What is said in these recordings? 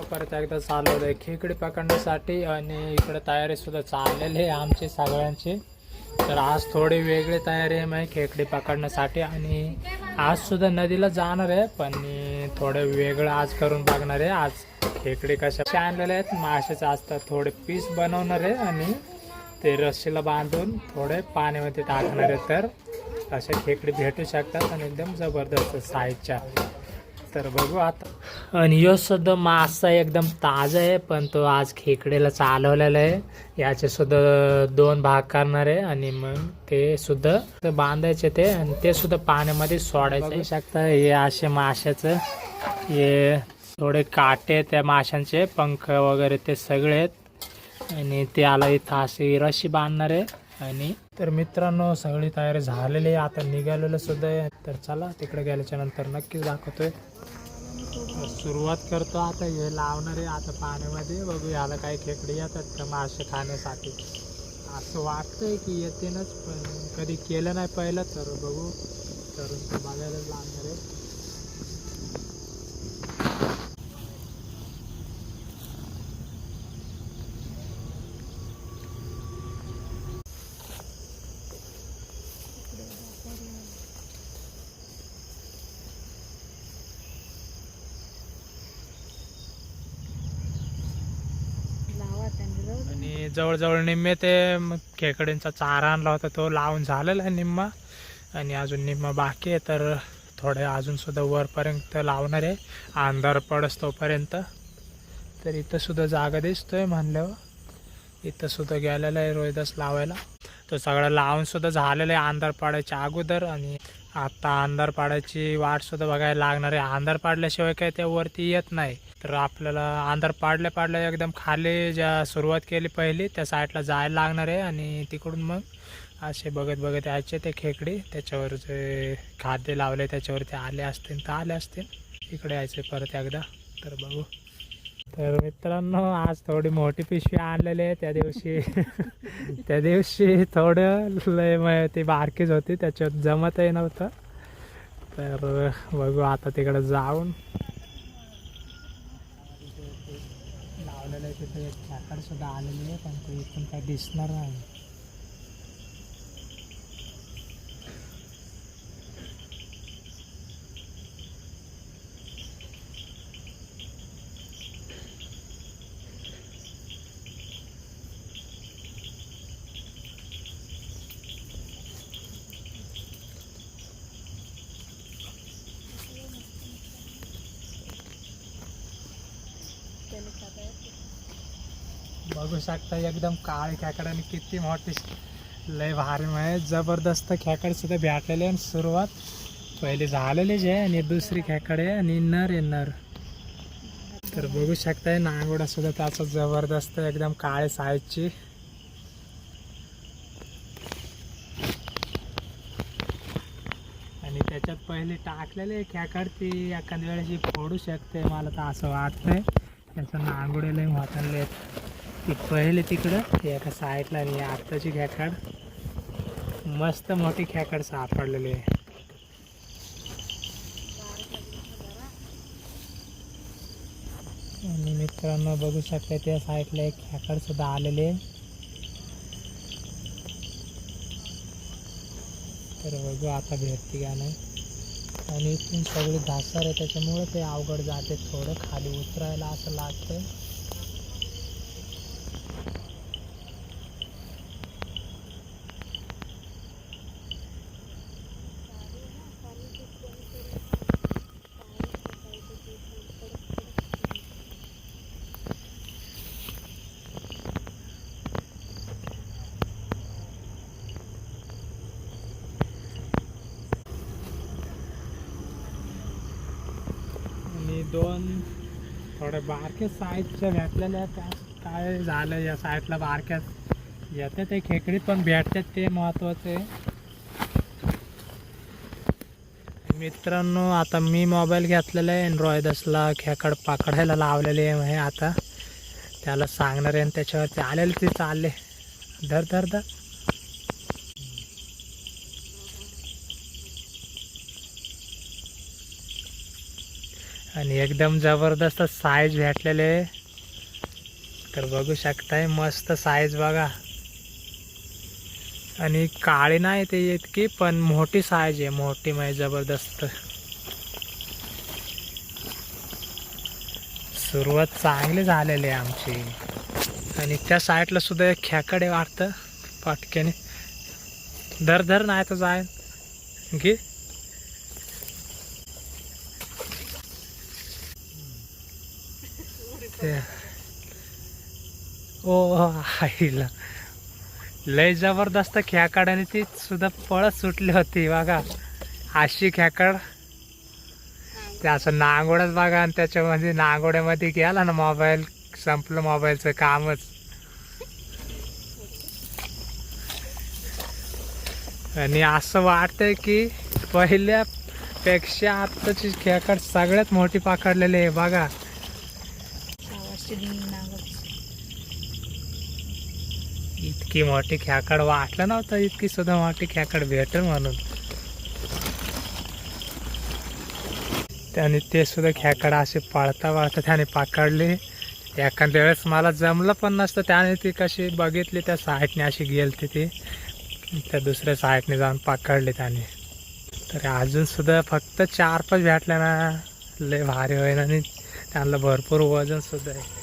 हो, परत एकदा चालवलं आहे खेकडी पकडण्यासाठी आणि इकडे तयारी सुद्धा चाललेली आहे आमची सगळ्यांची. तर आज थोडी वेगळी तयारी आहे माझी खेकडी पकडण्यासाठी आणि आज सुद्धा नदीला जाणार आहे पण मी थोडं वेगळं आज करून बघणार आहे. आज खेकडे कशा आणलेले आहेत माशाचे असतात थोडे पीस बनवणार आहे आणि ते रस्सीला बांधून थोडे पाण्यामध्ये टाकणार आहे. तर असे खेकडे भेटू शकतात आणि एकदम जबरदस्त साईजच्या तर बघू आता. आणि यो सुद्धा मासा एकदम ताजा आहे पण तो आज खेकडेला चालवलेला आहे. याचे सुद्धा दोन भाग करणार आहे आणि मग ते सुद्धा ते बांधायचे ते आणि ते सुद्धा पाण्यामध्ये सोडायचे शकता हे असे माशाचं. हे थोडे काटे त्या माशांचे पंख वगैरे ते सगळे आहेत. आणि त्याला इथं अशी रशी बांधणार आहे. आणि तर मित्रांनो सगळी तयारी झालेली आहे. आता निघालेलं सुद्धा आहे. तर चला तिकडे गेल्याच्यानंतर नक्कीच दाखवतोय. तर सुरुवात करतो आता. हे लावणार आहे आता पाण्यामध्ये. बघू याला काही खेकडे येतात का मासे खाण्यासाठी. असं वाटतंय की येतेनच पण कधी केलं नाही पहिलं तर बघू. तर बघायलाच लागणार आहे आणि जवळजवळ निम्मे ते मग खेकड्यांचा चारा आणला होता तो लावून झालेला आहे निम्मा. आणि अजून निम्मा बाकी आहे तर थोडे अजूनसुद्धा वरपर्यंत लावणार आहे. अंधार पडस तोपर्यंत. तर इथंसुद्धा जागा दिसतोय म्हणल्यावर. इथंसुद्धा गेलेला गेलेलं आहे रोहिदास लावायला. तो सगळं लावूनसुद्धा झालेलं आहे अंधार पाडायच्या अगोदर. आणि आत्ता अंधार पाडायची वाटसुद्धा बघायला लागणार आहे. अंधार पाडल्याशिवाय काय ते वरती येत नाही. तर आपल्याला अंधार पाडल्या पाडल्या एकदम खाली ज्या सुरुवात केली पहिली त्या साईडला जायला लागणार आहे आणि तिकडून मग असे बघत बघत यायचे ते खेकडे. त्याच्यावर जे खाद्य लावले त्याच्यावर ते आले असतील तर आले असतील. इकडे यायचे परत एकदा. तर बघू. तर मित्रांनो आज थोडी मोठी पिशवी आणलेली आहे. त्या दिवशी त्या दिवशी थोडं लय ती बारकीच होती. त्याच्यात जमतही नव्हतं. तर बघू आता तिकडं जाऊन. इकडे आहे एक सुद्धा आलेली आहे पण ते इथून काही दिसणार नाही. बघू शकता एकदम काळे खेकड आणि किती मोठी लय भारी म्हणजे जबरदस्त खेकड सुद्धा भेटलेले आणि सुरुवात पहिली झालेलीच आहे आणि दुसरी खेकड आहे आणि नर आहे नर. तर बघू शकताय नांगोडा सुद्धा त्याचा जबरदस्त एकदम काळे साईजची आणि त्याच्यात पहिले टाकलेले खेकड ती एखाद्या वेळेस फोडू शकते मला तर असं वाटतंय. त्याचं नांगोडे नांगोडेला आहेत एक पहिले तिकडं ती एका साईडला आणि आत्ताची खेकड. मस्त मोठी खेकड सापडलेली आहे. आणि मित्रांनो बघू शकता त्या साईडला एक खॅकड सुद्धा आलेले आहे. तर बघू आता भेटते का नाही. आणि इथून सगळी घासर आहे त्याच्यामुळे ते अवघड जाते थोडं. खाली उतरायला असं लागतंय आणि दोन थोड्या बारक्या साईजच्या भेटलेल्या त्या काय झालं या साईडला बारक्यात येते ते खेकडीत पण भेटतात ते महत्त्वाचे मित्रांनो आता मी मोबाईल घेतलेला आहे. आणि खेकड पकडायला लावलेले आहे आता. त्याला सांगणार आहे आणि त्याच्यावरती आलेले ते चालले. धर धर धर. आणि एकदम जबरदस्त साईज भेटलेले तर बघू शकताय मस्त साईज बघा. आणि काळी नाही ते इतकी पण मोठी साईज आहे मोठी म्हणजे जबरदस्त. सुरुवात चांगली झालेली आहे आमची. आणि त्या साईडला सुद्धा एक खेकडे वाटतं पटक्याने धर धर नाही तर जाय घे. ओ आईला. लय जबरदस्त खेकड आणि ती सुद्धा पळत सुटली होती बघा. अशी खेकड ते असं नांगोडच बघा आणि त्याच्यामध्ये नांगोड्यामध्ये गेला ना मोबाईल संपलं मोबाईलचं कामच. आणि असं वाटतंय की पहिल्यापेक्षा आत्ताची खेकड सगळ्यात मोठी पकडलेली आहे बघा. इतकी मोठी खेकड वाटलं नव्हतं इतकी सुद्धा मोठी खेकड भेटेल म्हणून. त्याने ते सुद्धा खेकड असे पळता पळता त्याने पकडले. एखाद्या वेळेस मला जमलं पण नसतं त्याने ती कशी बघितली त्या साईडने अशी गेलती ती. त्या दुसऱ्या साईडने जाऊन पकडले त्याने. तर अजून सुद्धा फक्त चार पाच भेटल्या ना लय भारी होईल आणि त्यांना भरपूर वजन सुद्धा आहे.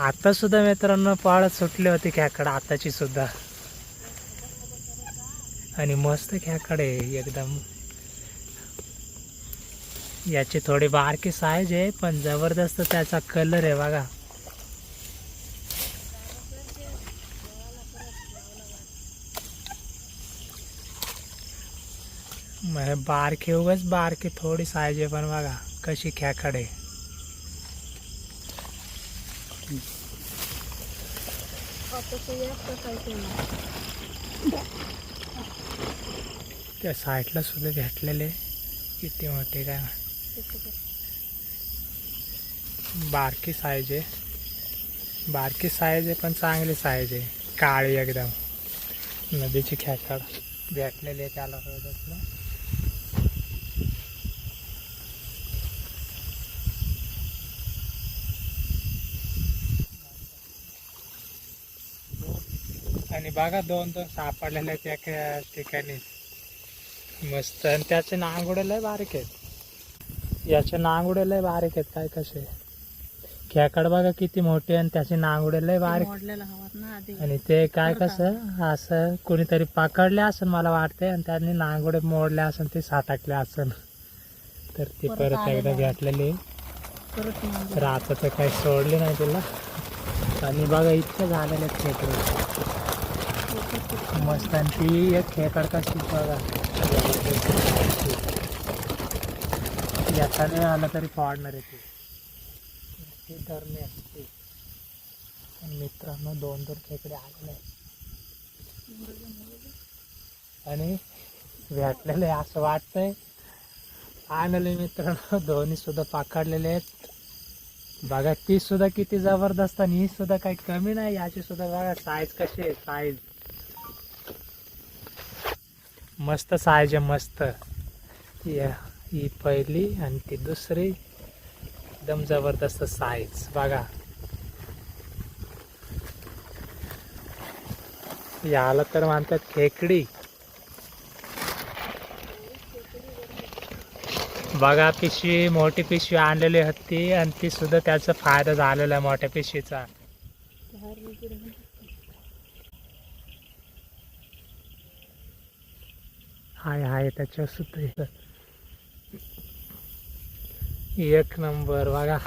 आता सुद्धा मित्रांनो पाळत सुटली होती खेकड आताची सुद्धा. आणि मस्त खेकड आहे एकदम. याची थोडी बारकी साईज आहे पण जबरदस्त त्याचा कलर आहे बघा. बारखे बारकी उगाच बारकी थोडी साईज आहे पण बघा कशी खेकड आहे. त्या साईडला सुद्धा भेटलेले किती मोठे काय बारकी साईज आहे. बारकी साईज आहे पण चांगली साईज आहे. काळी एकदम. नदीची खेकड भेटलेली आहे त्याला. बघा दोन दोन सापडलेले एका ठिकाणी. मस्त. आणि त्याचे नांगुडे लय बारीक आहेत. याचे नांगुडे लय बारीक आहेत काय कसे? खेकड बघा किती मोठे आणि त्याचे नांगुडे लय बारीक. आणि ते काय कसं? असं कोणीतरी पकडले असेल मला वाटते आणि त्यांनी नांगुडे मोडले असेल ते साठकले असेल तर ती परत एकदा. भेटलेली. तर आता तर काही सोडली नाही तिला. आणि बघा इतकं झालेलं खेकडे. मस्त आणि ती एक खेकड कशी बघा. याच्याने आलं तरी फाडणार आहे ती. ती धरणे असते मित्रांनो दोन दोन खेकडे आलेले आहेत. आणि भेटलेले आहे असं वाटतंय. आणले मित्रांनो दोन्ही सुद्धा पाकडलेले आहेत. बघा ती सुद्धा किती जबरदस्त आणि ही सुद्धा काही कमी नाही. याची सुद्धा बघा साईज कशी आहे साईज मस्त साईज आहे मस्त. या ही पहिली आणि ती दुसरी. एकदम जबरदस्त साईज बघा. याला तर म्हणतात खेकडी. बघा पिशवी मोठी पिशवी आणलेली होती आणि ती सुद्धा त्याचा फायदा झालेला आहे मोठ्या पिशवीचा बाहेर वगैरे राहून. हाय हाय त्याच्यावर सुद्धा. एक नंबर बघा.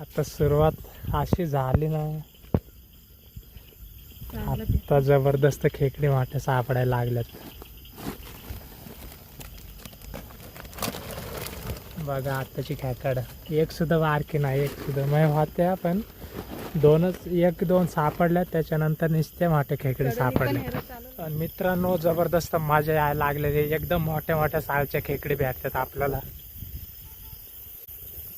आता सुरुवात अशी झाली ना. आता जबरदस्त खेकडी मोठ्या सापडायला लागल्यात. बघा आताची खेकड. एक सुद्धा बारकी नाही एक सुद्धा मग होत्या पण दोनच एक दोन सापडल्यात त्याच्यानंतर नुसते मोठे खेकडे सापडले. मित्रांनो जबरदस्त मजा यायला लागलेली एकदम मोठ्या मोठ्या साळच्या खेकडे भेटतात आपल्याला.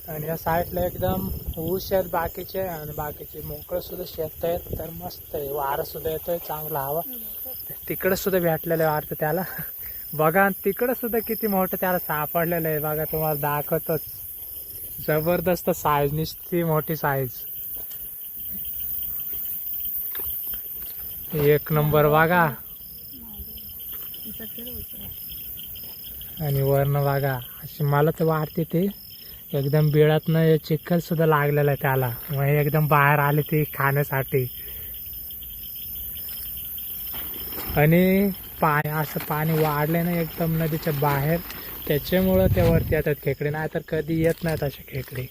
आणि या साईडला एकदम ऊस आहेत बाकीचे आणि बाकीचे मोकळं सुद्धा शेत आहेत. तर मस्त आहे. वारं सुद्धा येतोय चांगला हवा. तिकडे सुद्धा भेटलेलं आहे वाटतं त्याला. बघा तिकडे सुद्धा किती मोठं त्याला सापडलेलं आहे. बघा तुम्हाला दाखवतच. जबरदस्त साईज निसती मोठी साईज एक नंबर बघा. आणि वर्ण बघा अशी मला तर वाटते ते एकदम बिळातनं चिखल सुद्धा लागलेला आहे त्याला. मग एकदम बाहेर आले ते खाण्यासाठी. आणि पाणी असं पाणी वाढले ना एकदम नदीच्या बाहेर त्याच्यामुळं ते वरती येतात खेकडे. नाही तर कधी येत नाहीत असे खेकडे.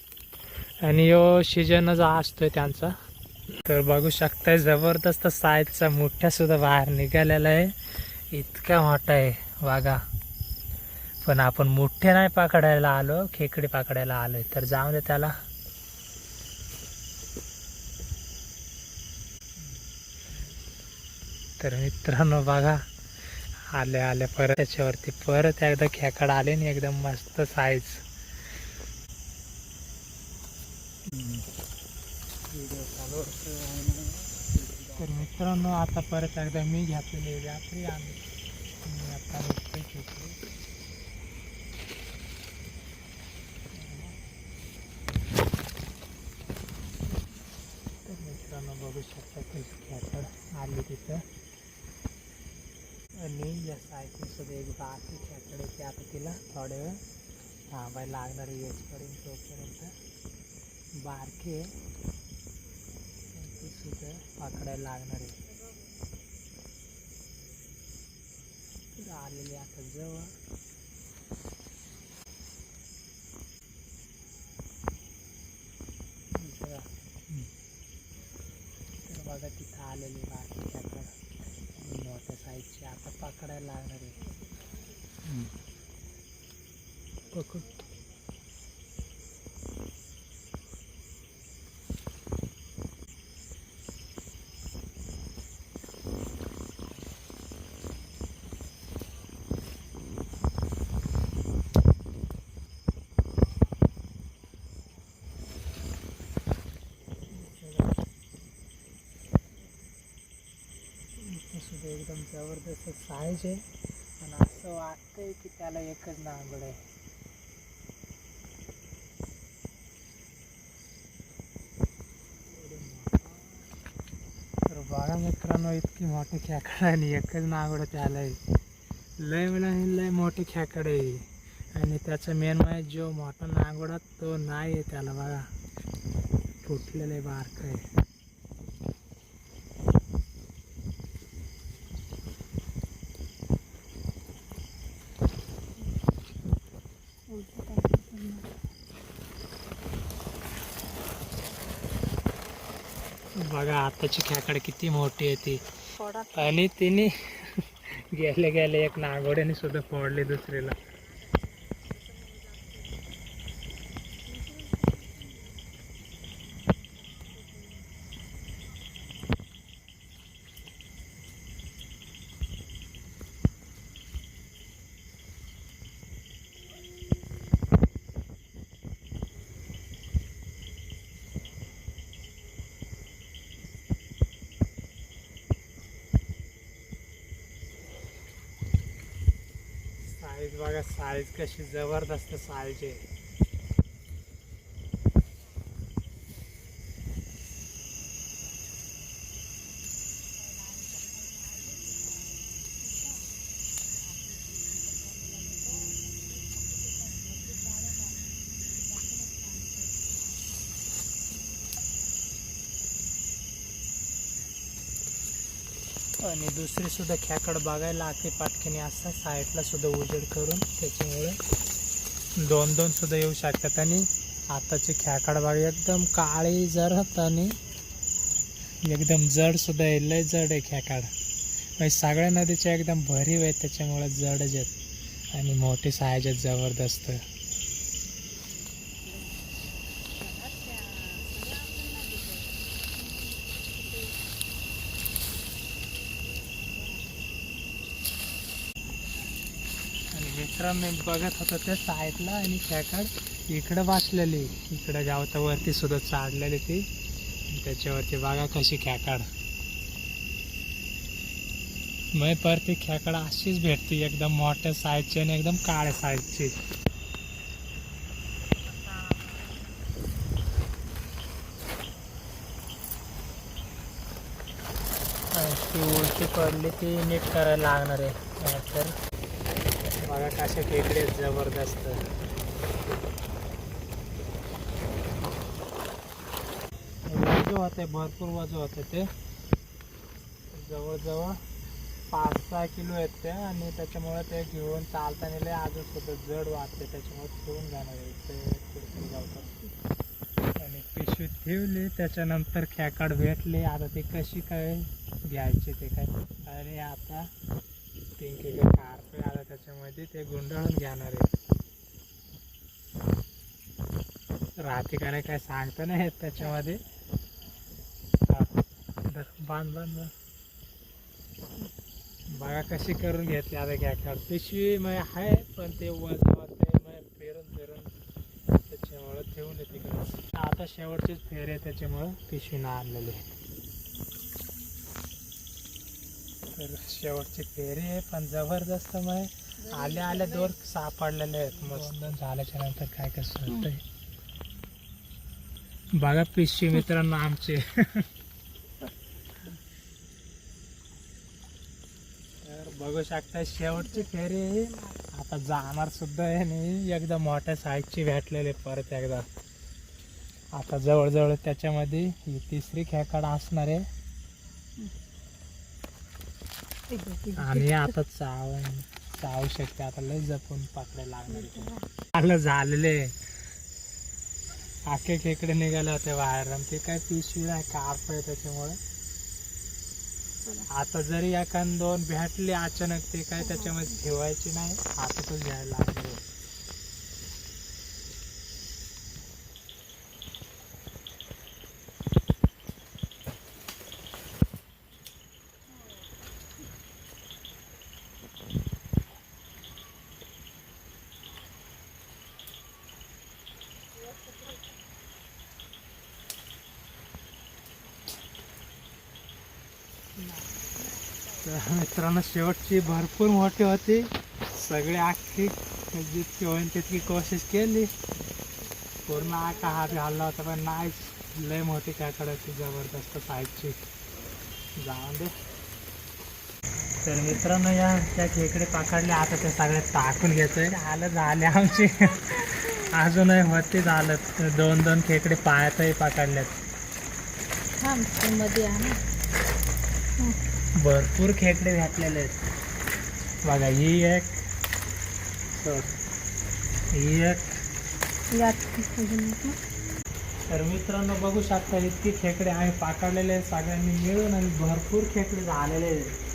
आणि यो सीजनच असतोय त्यांचा. तर बघू शकताय जबरदस्त साईजचा मोठ्या सुद्धा बाहेर निघालेला आहे. इतका मोठा आहे वाघा. पण आपण मोठे नाही पकडायला आलो खेकडे पकडायला आलोय. तर जाऊ दे त्याला. तर मित्रांनो बघा. आले आले परत त्याच्यावरती परत एकदा खेकड आले आणि एकदम मस्त साईज तर मित्रांनो आता परत एकदा मी घेतलेले रात्री आम्ही मी आता निघतोय तर मित्रांनो बघू शकता की खेकड आली तिथं. आणि या सायकल सुद्धा एक बाकी खेकड येते आता तिला थोड्या वेळ थांबायला लागणार येजपर्यंत तोपर्यंत. बारके आहे. ती पाकडायला लागणार आहे. आलेले आता जवळ बघा. तर बघा तिथं आलेली बाकी खेकड मोठ्या साईजची आता पकडायला लागणार आहे पकड इथं सुद्धा एकदम जबरदस्त साईज आहे. आणि असं वाटतंय की त्याला एकच नांगड आहे. तर बघा मित्रांनो इतकी मोठी खेकड आणि एकच नांगड त्याला आहे. लय मला लय मोठी खेकड आहे. आणि त्याचा मेन म्हणजे जो मोठा नांगोडा तो नाही आहे त्याला बघा. फुटलेला आहे बारक आहे उलटं टाकलं पण नाही. बघा आताची खेकडे किती मोठी आहे ती. आणि तिने. गेले गेले एक नागोड्याने सुद्धा फोडले दुसरीला. साईज बघा साईज कशी जबरदस्त साईज आहे. आणि दुसरी सुद्धा बघायला आखरी पाटकीने असं साईडला सुद्धा उजेड करून त्याच्यामुळे दोन दोन सुद्धा येऊ शकतात. आणि आताची ख्याकड बाग एकदम काळी जरत आणि एकदम जड सुद्धा आहे. लय जड आहे खेकड. म्हणजे सगळ्या नदीच्या एकदम भरीव आहेत त्याच्यामुळे जडच आहेत. आणि मोठी साईज आहेत जबरदस्त आणि मित्रांनो मी बघत होतो त्या साईडला आणि खेकड इकडं बसलेली इकडं गावतावरती सुद्धा चाडलेली ती. त्याच्यावरती बघा कशी खेकड. मग परत ती खेकड अशीच भेटते एकदम मोठ्या साईजची आणि एकदम काळ्या साईजची आणि ती उलटी पडली ती नीट करायला लागणार आहे. तर बघा कशा खेकडे जबरदस्त. वजू होते भरपूर वजू होते ते. जवळजवळ पाच सहा किलो आहेत ते आणि त्याच्यामुळे ते घेऊन चालताना लय आजच होतं जड वाटते. त्याच्यामुळे ठेवून जाणार आहे ते कुठे जातात आणि पिशवी ठेवली त्याच्यानंतर खेकड भेटली. आता ती कशी काय घ्यायची ते काय? आणि आता पिंकीचे कारपे त्याच्यामध्ये ते गुंडाळून घेणार आहे. राहते का नाही काय सांगता नाही येत त्याच्यामध्ये. बांध बांध बांध. बघा कशी करून घेतली आता खेकड पिशवी मग आहे पण ते वजन होते मग फिरून फेरून त्याच्यामुळं ठेवून येते तिकडे आता शेवटचीच फेर आहे त्याच्यामुळं पिशवी ना आणलेली तर शेवटची फेरी आहे पण जबरदस्त मग आल्या आल्या दोर सापडलेले आहेत मस्त. झाल्याच्यानंतर काय कसं होतंय बघा पिशवी मित्रांनो आमचे. तर बघू शकता शेवटची फेरी. आता जाणार सुद्धा आहे नाही एकदम मोठ्या साईजची भेटलेली परत एकदा. आता जवळजवळ त्याच्यामध्ये ही तिसरी खेकड असणार आहे. आणि आता चाव चावू शकते आता लय जपून पाकड्या लागणार आलं झालेले आखे खेकडे निघाले होते बाहेर आणि ते काय पिशवी नाही कार्प आहे त्याच्यामुळे. आता जरी एखाद दोन भेटले अचानक ते काय त्याच्यामध्ये ठेवायची नाही. आता हातातच घ्यायला लागले. तर मित्रांनो शेवटची भरपूर मोठी होती. सगळे आखी जितकी होईल तितकी कोशिश केली. पूर्ण आका हात घालला होता पण नाही लय मोठी काकड होती जबरदस्त साईजची. जाऊन दे. तर मित्रांनो या त्या खेकडे पकडले. आता ते सगळे टाकून घेतोय. आलं झाले आमचे. अजूनही होते झालं. दोन दोन खेकडे पायातही पकडल्यात थांबमध्ये आहे ना भरपूर खेकडे घातलेले आहेत. बघा ही एक. ही एक. तर मित्रांनो बघू शकता इतके खेकडे आम्ही पाकडलेले आहेत. सगळ्यांनी मिळून आणि भरपूर खेकडे झालेले आहेत.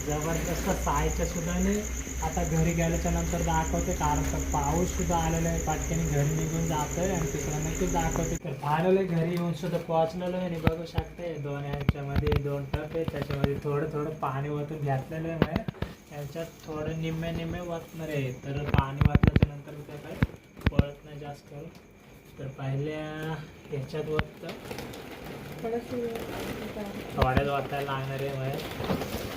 जबरदस्त सायच्या सुद्धाने आता घरी गेल्याच्यानंतर दाखवते कारण का पाऊस सुद्धा आलेला आहे पाटक्याने घरी निघून जातोय आणि तिकडं नक्कीच दाखवते तर फायनली घरी येऊन सुद्धा पोहोचलेलो आहे आणि बघू शकते दोन यांच्यामध्ये दोन टप आहे त्याच्यामध्ये थोडं थोडं पाणी वतून घातलेलं आहे म्हणजे यांच्यात थोडं निम्मे निम्मे वाचणार आहे तर पाणी वाचल्याच्या नंतर मी ते काय पळत नाही जास्त करून तर पहिल्या ह्याच्यात वततं थोड्याच थोड्यात वाटायला लागणार आहे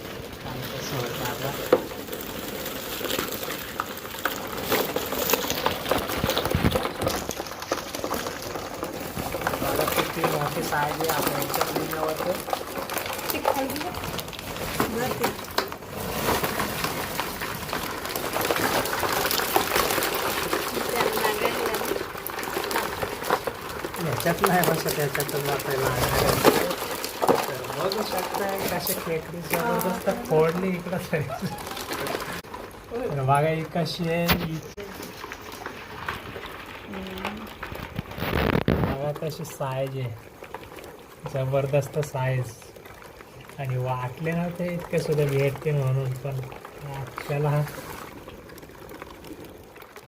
मोठी आहे आपण ह्याच्यात लिहिल्यावरती ते खाली बघ. बरं ते. त्याला लागायला लागलं. ह्याच्यात नाही बसत लागणार आहे. तर बघू शकताय कशी खेकडी जबरदस्त फोडली इकडं साईड बघा ही कशी आहे बघा तशी साईज आहे जबरदस्त साईज आणि वाटले ना ते इतके सुद्धा भेटते म्हणून पण आपल्याला